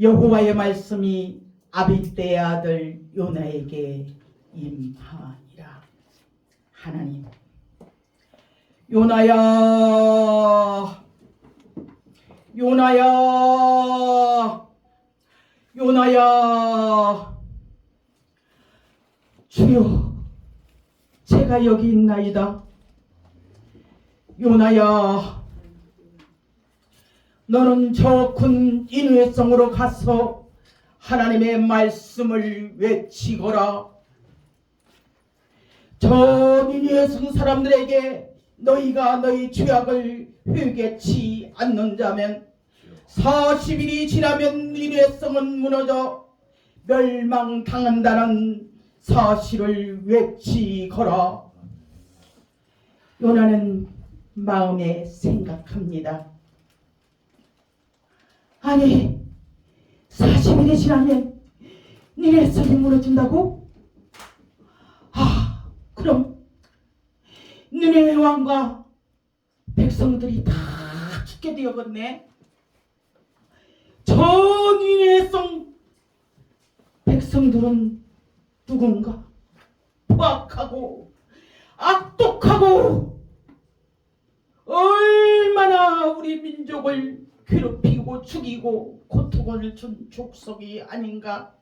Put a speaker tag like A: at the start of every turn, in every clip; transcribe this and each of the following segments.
A: 여호와의 말씀이 아비떼의 아들 요나에게 임하니라. 하나님 요나야 요나야 요나야 주여 제가 여기 있나이다 요나야 너는 저 군 인후의성으로 가서 하나님의 말씀을 외치거라 저 니니의성 사람들에게 너희가 너희 죄악을 회개치 않는 자면 40일이 지나면 니네 성은 무너져 멸망당한다는 사실을 외치거라. 요나는 마음에 생각합니다. 아니, 40일이 지나면 니네 성이 무너진다고? 아, 그럼 니네 왕과 백성들이 다 죽게 되었겠네. 저 니네 성 백성들은 누군가 포악하고 악독하고 얼마나 우리 민족을 괴롭히고 죽이고 고통을 준 족속이 아닌가.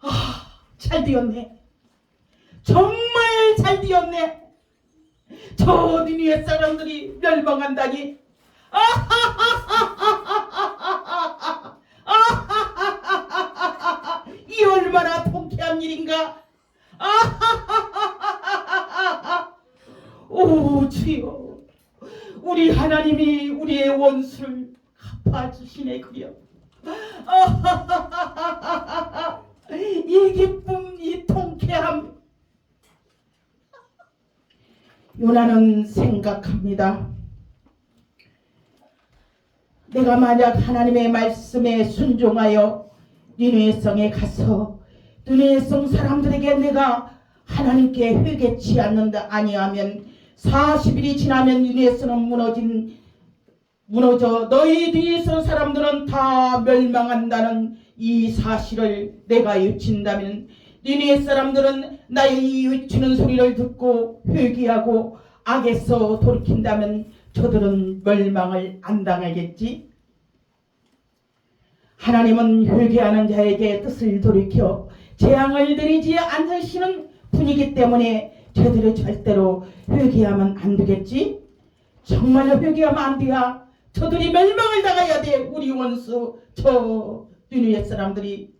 A: 아, 잘 되었네. 정말 잘 되었네. 저 니네 사람들이 멸망한다니. 이 얼마나 통쾌한 일인가? 오 주여, 우리 하나님이 우리의 원수를 갚아주시네 그려. 이 기쁨, 이 통쾌함. 요나는 생각합니다. 내가 만약 하나님의 말씀에 순종하여 니네성에 가서 니네성 사람들에게 내가 하나님께 회개치 않는다 아니하면 40일이 지나면 니네성은 무너진 무너져 너희 니네성 사람들은 다 멸망한다는 이 사실을 내가 유친다면 니네 사람들은 나의 이 유치는 소리를 듣고 회개하고 악에서 돌이킨다면 저들은 멸망을 안 당하겠지? 하나님은 회개하는 자에게 뜻을 돌이켜 재앙을 들이지 않으시는 분이기 때문에 저들이 절대로 회개하면 안 되겠지? 정말로 회개하면 안 돼야 저들이 멸망을 당해야 돼 우리 원수 저 dünya 사람들이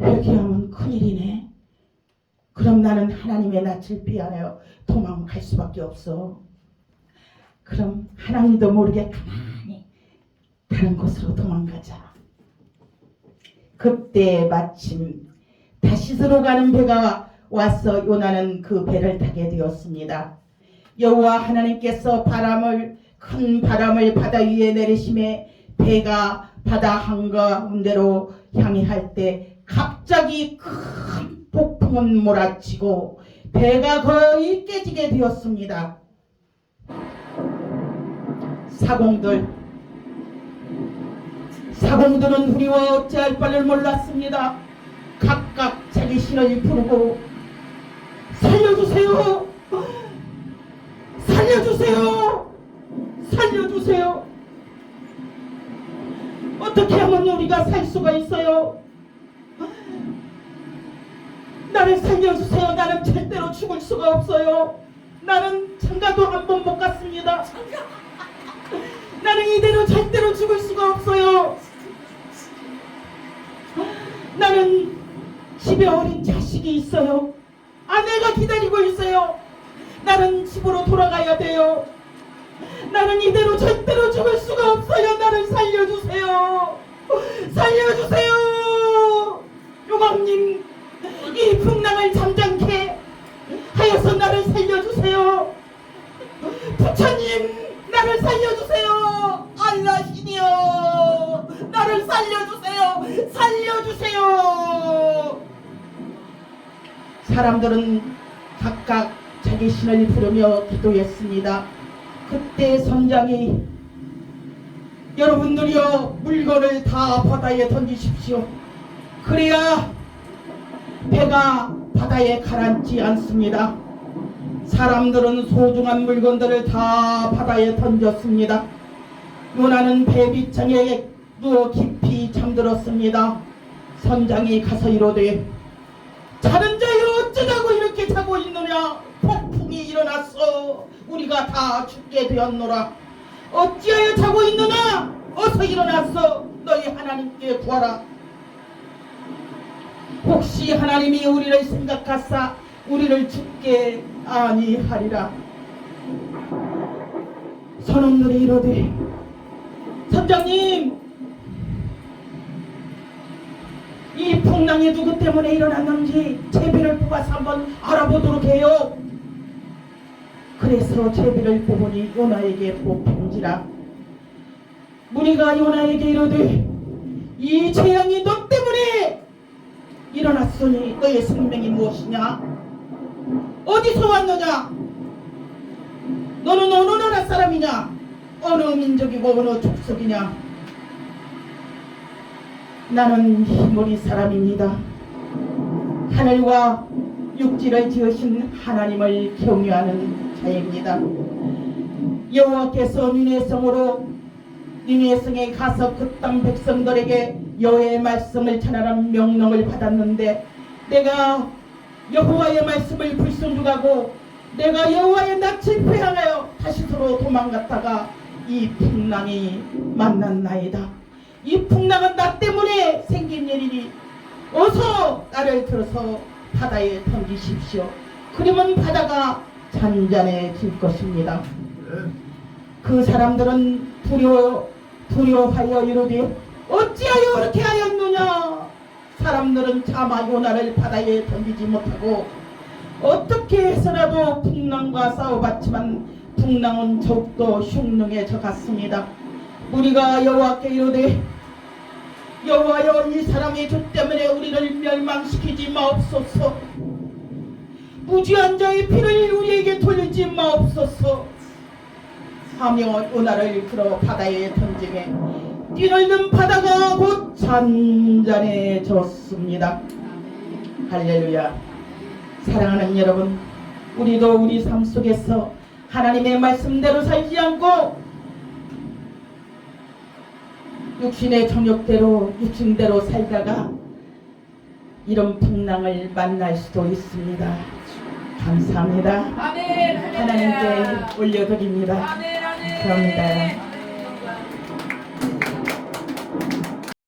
A: 회개하면 큰일이네. 그럼 나는 하나님의 낯을 피하여 도망갈 수밖에 없어. 그럼 하나님도 모르게 가만히 다른 곳으로 도망가자. 그때 마침 다시스로 가는 배가 와서 요나는 그 배를 타게 되었습니다. 여호와 하나님께서 바람을 큰 바람을 바다 위에 내리심에 배가 바다 한가운데로 향해 할 때 갑자기 큰 폭풍은 몰아치고 배가 거의 깨지게 되었습니다. 사공들 사공들은 우리와 어찌할 바를 몰랐습니다. 각각 자기 신을 부르고 살려주세요. 살려주세요. 살려주세요. 어떻게 하면 우리가 살 수가 있어요? 나를 살려주세요. 나는 절대로 죽을 수가 없어요. 나는 장가도 한 번 못 갔습니다. 나는 이대로 절대로 죽을 수가 없어요. 집에 어린 자식이 있어요. 아내가 기다리고 있어요. 나는 집으로 돌아가야 돼요. 나는 이대로 절대로 사람들은 각각 자기 신을 부르며 기도했습니다. 그때 선장이 여러분들이여 물건을 다 바다에 던지십시오. 그래야 배가 바다에 가라앉지 않습니다. 사람들은 소중한 물건들을 다 바다에 던졌습니다. 요나는 배 밑창에 누워 깊이 잠들었습니다. 선장이 가서 이르되 자는 자 우리가 다 죽게 되었노라. 어찌하여 자고 있느냐? 어서 일어났어 너희 하나님께 구하라. 혹시 하나님이 우리를 생각하사 우리를 죽게 아니하리라? 선원들이 이러되 선장님! 이 풍랑이 누구 때문에 일어났는지 제비를 뽑아서 한번 알아보도록 해요. 그래서 제비를 뽑으니 요나에게 뽑힌지라. 무리가 요나에게 이르되 이 재앙이 너 때문에 일어났으니 너의 생명이 무엇이냐? 어디서 왔느냐? 너는 어느 나라 사람이냐? 어느 민족이고 어느 족속이냐? 나는 히모리 사람입니다. 하늘과 육지를 지으신 하나님을 경유하는 자입니다. 여호와께서 니네 성으로 니네 성에 가서 그 땅 백성들에게 여호와의 말씀을 전하라는 명령을 받았는데 내가 여호와의 말씀을 불순종하고 내가 여호와의 낯을 회항하여 다시 서로 도망갔다가 이 풍랑이 만났나이다. 이 풍랑은 나 때문에 생긴 일이니 어서 나를 들어서 바다에 던지십시오. 그러면 바다가 잔잔해질 것입니다. 그 사람들은 두려워 두려워하여 이르되 어찌하여 그렇게 하였느냐? 사람들은 차마 요나를 바다에 던지지 못하고 어떻게 해서라도 풍랑과 싸워봤지만 풍랑은 더욱더 흉능해져 갔습니다. 우리가 여호와께 이르되 여호와여 이 사람의 죄 때문에 우리를 멸망시키지 마옵소서 무지한 자의 피를 우리에게 돌리지 마옵소서. 하며 요나를 들어 바다에 던지매 뛰놀는 바다가 곧 잔잔해졌습니다. 할렐루야. 사랑하는 여러분 우리도 우리 삶 속에서 하나님의 말씀대로 살지 않고 육신의 정욕대로 육신대로 살다가 이런 풍랑을 만날 수도 있습니다. 감사합니다. 하나님께 올려드립니다. 감사합니다.